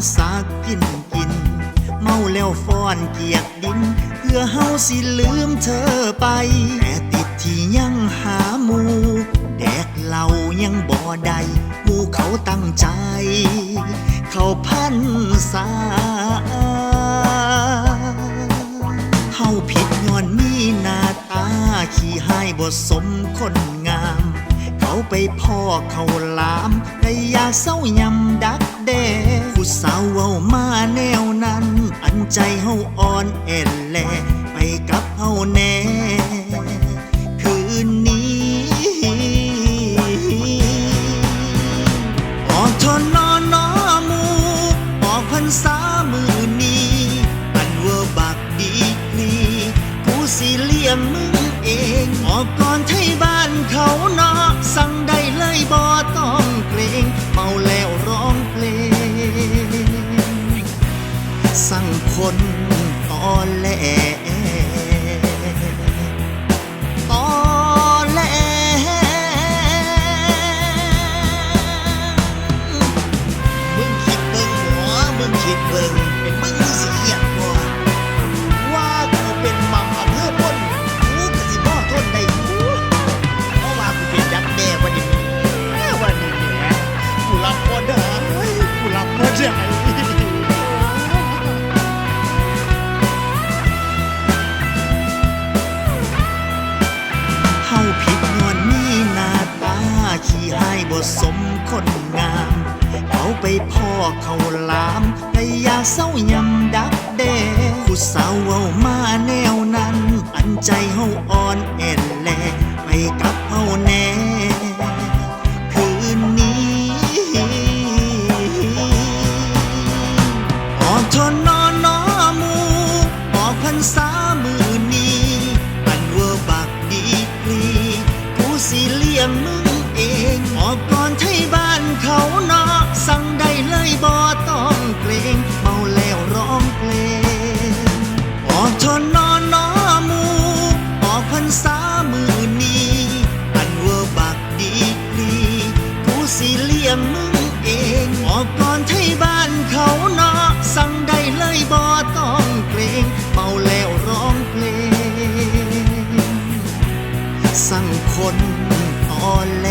กินกิน เมาแล้วฟ้อนเกียกดิน เพื่อเฮาสิลืมเธอไป แต่ติดที่ยังหาหมู แดกเหล่ายังบ่ได้หมูเขาตั้งใจ เขาพันษาเฮาผิดย้อนมีหน้าตา ขี้หายบ่สมคนงาม เขาไปพ่อเขาลามได้ยาเศร้ายำดัก แดผู้สาวเว้ามาแนวนั้น อันใจเฮาอ่อนแอนแล ไปกับเฮาแน่คืนนี้ออกทนนอนนอมูออกพรรษามือนี้อันเวอร์บักดีกรีกูสิเลี้ยงมึงเอง ออกก่อนไทยบ้านเขานา คนตอแห สมคนงาม เอาไปพ่อเขาลามพยาเศร้ายำดักเดผู้สาวเอามาแนวนั้น อันใจเฮาอ่อนแอนแลไปกับเฮาแน่คืนนี้ออกทนนอนนอมูบอกพันสามือนี้อันเวอร์บักดีกรีผู้สีเลี้ยงมึงเองออก เขานอกสั่งใดเลยบ่ต้องเกรงเมาแล้วร้องเพลงออกทนนอนนอมูออกพันสามือนีอันเวอร์บักดีกรีผู้สิเลี้ยงมึงเองออกก่อนไทยบ้านเขานอกสั่งใดเลยบ่ต้องเกรงเมาแล้วร้องเพลงสั่งคนอ่อนแล